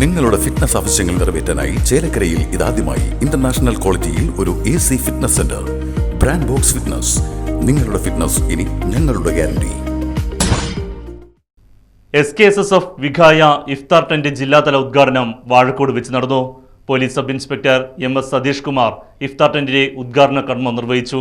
നിങ്ങളുടെ ഫിറ്റ്നസ് ആവശ്യങ്ങൾ നിറവേറ്റാനായി ചേലക്കരയിൽ ഇതാദ്യമായി ഇന്റർനാഷണൽ ക്വാളിറ്റിയിൽ ഒരു A C fitness centre brand box fitness നിങ്ങളുടെ ഫിറ്റ്നസ് ഇനി ഞങ്ങളുടെ guarantee S K S S F Vikhaya ഇഫ്താർ ടെന്റ് ജില്ലാതല ഉദ്ഘാടനം വാഴക്കോട് വെച്ച് നടന്നു. Police sub inspector M S Satheesh Kumar ഇഫ്താർ ടെന്റിന്റെ ഉദ്ഘാടന കർമ്മം നിർവഹിച്ചു.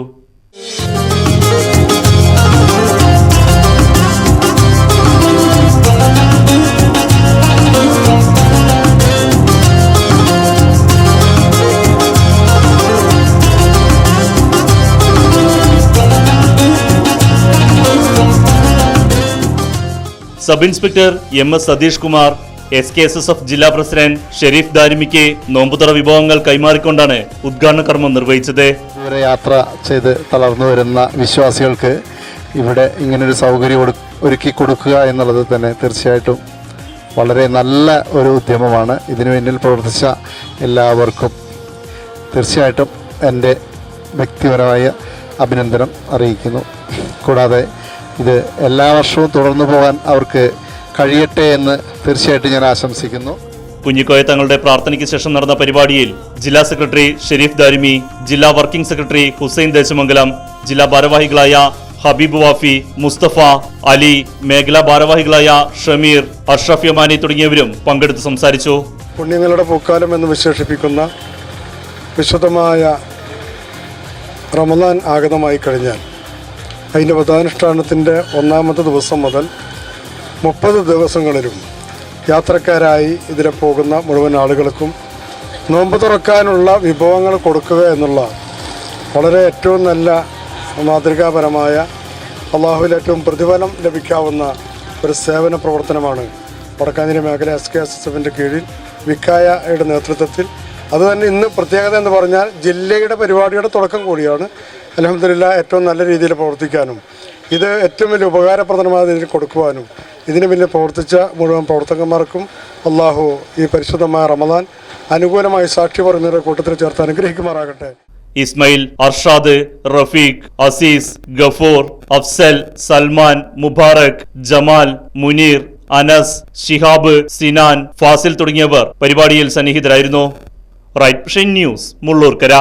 Sub inspector M S Satheesh Kumar S K S S F ജില്ലാ പ്രസിഡന്റ് ഷെരീഫ് ദാരിമിക്ക് നോമ്പുതറ വിഭവങ്ങൾ കൈമാറിക്കൊണ്ടാണ് ഉദ്ഘാടന കർമ്മം നിർവഹിച്ചത്. ഇവരെ യാത്ര ചെയ്ത് തളർന്നു വരുന്ന വിശ്വാസികൾക്ക് ഇവിടെ ഇങ്ങനൊരു സൗകര്യം ഒരുക്കി കൊടുക്കുക എന്നുള്ളത് തന്നെ തീർച്ചയായിട്ടും വളരെ നല്ല ഒരു ഉദ്യമമാണ്. ഇതിനു പിന്നിൽ പ്രവർത്തിച്ച എല്ലാവർക്കും തീർച്ചയായിട്ടും എന്റെ വ്യക്തിപരമായ അഭിനന്ദനം അറിയിക്കുന്നു. കൂടാതെ ഇത് എല്ലാ വർഷവും തുടർന്നു പോകാൻ അവർക്ക് കഴിയട്ടെ എന്ന് തീർച്ചയായിട്ടും ഞാൻ ആശംസിക്കുന്നു. കുഞ്ഞിക്കോയ തങ്ങളുടെ പ്രാർത്ഥനയ്ക്ക് ശേഷം നടന്ന പരിപാടിയിൽ ജില്ലാ സെക്രട്ടറി ഷെരീഫ് ദാരിമി ജില്ലാ വർക്കിംഗ് സെക്രട്ടറി ഹുസൈൻ ദേശമംഗലം ജില്ലാ ഭാരവാഹികളായ ഹബീബ് വാഫി മുസ്തഫ അലി മേഖലാ ഭാരവാഹികളായ ഷമീർ അഷ്റഫ് യമാനി തുടങ്ങിയവരും പങ്കെടുത്ത് സംസാരിച്ചു. പുണ്യങ്ങളുടെ പൂക്കാലം എന്ന് വിശേഷിപ്പിക്കുന്ന വിശുദ്ധമായ റമദാൻ ആഗതമായി കഴിഞ്ഞാൽ അതിന്റെ വ്രതാനുഷ്ഠാനത്തിന്റെ ഒന്നാമത്തെ ദിവസം മുതൽ മുപ്പത് ദിവസങ്ങളിലും യാത്രക്കാരായി ഇതിലെ പോകുന്ന മുഴുവൻ ആളുകൾക്കും നോമ്പ് തുറക്കാനുള്ള വിഭവങ്ങൾ കൊടുക്കുക എന്നുള്ള വളരെ ഏറ്റവും നല്ല മാതൃകാപരമായ അള്ളാഹുവിൽ ഏറ്റവും പ്രതിഫലം ലഭിക്കാവുന്ന ഒരു സേവന പ്രവർത്തനമാണ് വടക്കാഞ്ചേരി മേഖല എസ് കെ എസ് എസ് എഫിന്റെ കീഴിൽ വിക്കായയുടെ നേതൃത്വത്തിൽ. അതുതന്നെ ഇന്ന് പ്രത്യേകത എന്ന് പറഞ്ഞാൽ ജില്ലയുടെ പരിപാടിയുടെ തുടക്കം കൂടിയാണ്. അലഹമില്ല ഏറ്റവും നല്ല രീതിയിൽ പ്രവർത്തിക്കാനും ഇത് ഏറ്റവും വലിയ ഉപകാരപ്രദമായ രീതിയിൽ കൊടുക്കുവാനും ഇതിന് പിന്നിൽ പ്രവർത്തിച്ച മുഴുവൻ പ്രവർത്തകന്മാർക്കും അള്ളാഹു ഈ പരിശുദ്ധമായ റമദാൻ അനുകൂലമായി സാക്ഷി പറഞ്ഞവരുടെ കൂട്ടത്തിൽ ചേർത്ത് അനുഗ്രഹിക്കുമാറാകട്ടെ. ഇസ്മയിൽ അർഷാദ് റഫീഖ് അസീസ് ഗഫൂർ അഫ്സൽ സൽമാൻ മുബാറക് ജമാൽ മുനീർ അനസ് ഷിഹാബ് സിനാൻ ഫാസിൽ തുടങ്ങിയവർ പരിപാടിയിൽ സന്നിഹിതരായിരുന്നു. Right news Mullurkara.